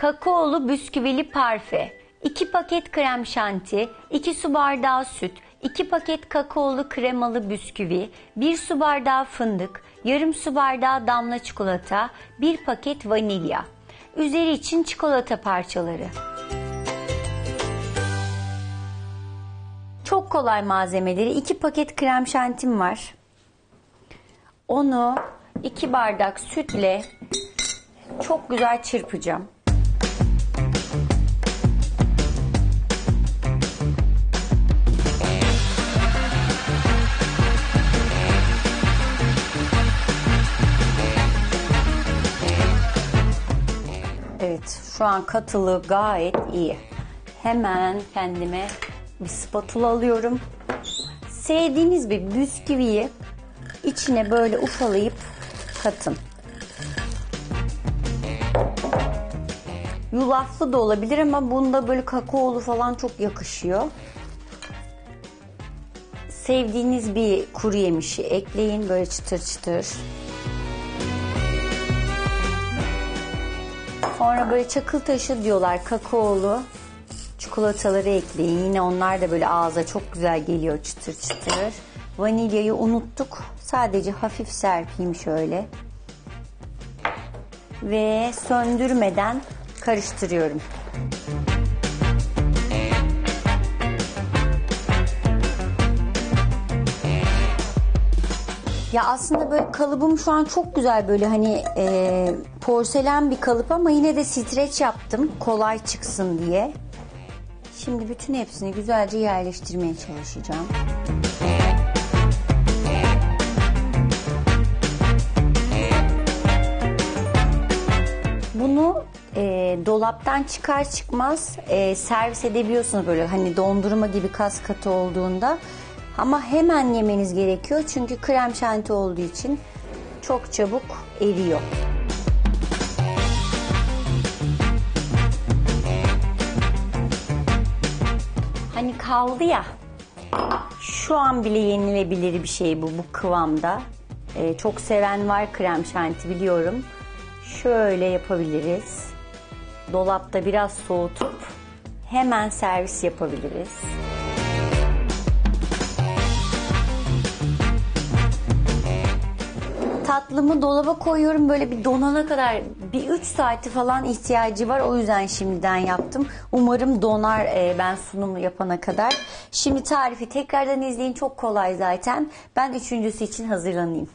Kakaolu bisküvili parfe, 2 paket krem şanti, 2 su bardağı süt, 2 paket kakaolu kremalı bisküvi, 1 su bardağı fındık, yarım su bardağı damla çikolata, 1 paket vanilya. Üzeri için çikolata parçaları. Çok kolay malzemeleri. 2 paket krem şantim var. Onu 2 bardak sütle çok güzel çırpacağım. Şu an katılığı gayet iyi. Hemen kendime bir spatula alıyorum. Sevdiğiniz bir bisküviyi içine böyle ufalayıp katın. Yulaflı da olabilir ama bunda böyle kakaolu falan çok yakışıyor. Sevdiğiniz bir kuru yemişi ekleyin böyle çıtır çıtır. Sonra böyle çakıl taşı diyorlar kakaolu çikolataları ekleyin. Yine onlar da böyle ağza çok güzel geliyor çıtır çıtır. Vanilyayı unuttuk. Sadece hafif serpeyim şöyle. Ve söndürmeden karıştırıyorum. Ya aslında böyle kalıbım şu an çok güzel böyle hani e, porselen bir kalıp ama yine de streç yaptım kolay çıksın diye. Şimdi bütün hepsini güzelce yerleştirmeye çalışacağım. Bunu e, dolaptan çıkar çıkmaz e, servis edebiliyorsunuz böyle hani dondurma gibi kas katı olduğunda. Ama hemen yemeniz gerekiyor çünkü krem şanti olduğu için çok çabuk eriyor. Hani kaldı ya şu an bile yenilebilir bir şey bu bu kıvamda. Ee, çok seven var krem şanti biliyorum. Şöyle yapabiliriz. Dolapta biraz soğutup hemen servis yapabiliriz. Tatlımı dolaba koyuyorum böyle bir donana kadar bir 3 saati falan ihtiyacı var. O yüzden şimdiden yaptım. Umarım donar e, ben sunumu yapana kadar. Şimdi tarifi tekrardan izleyin çok kolay zaten. Ben üçüncüsü için hazırlanayım.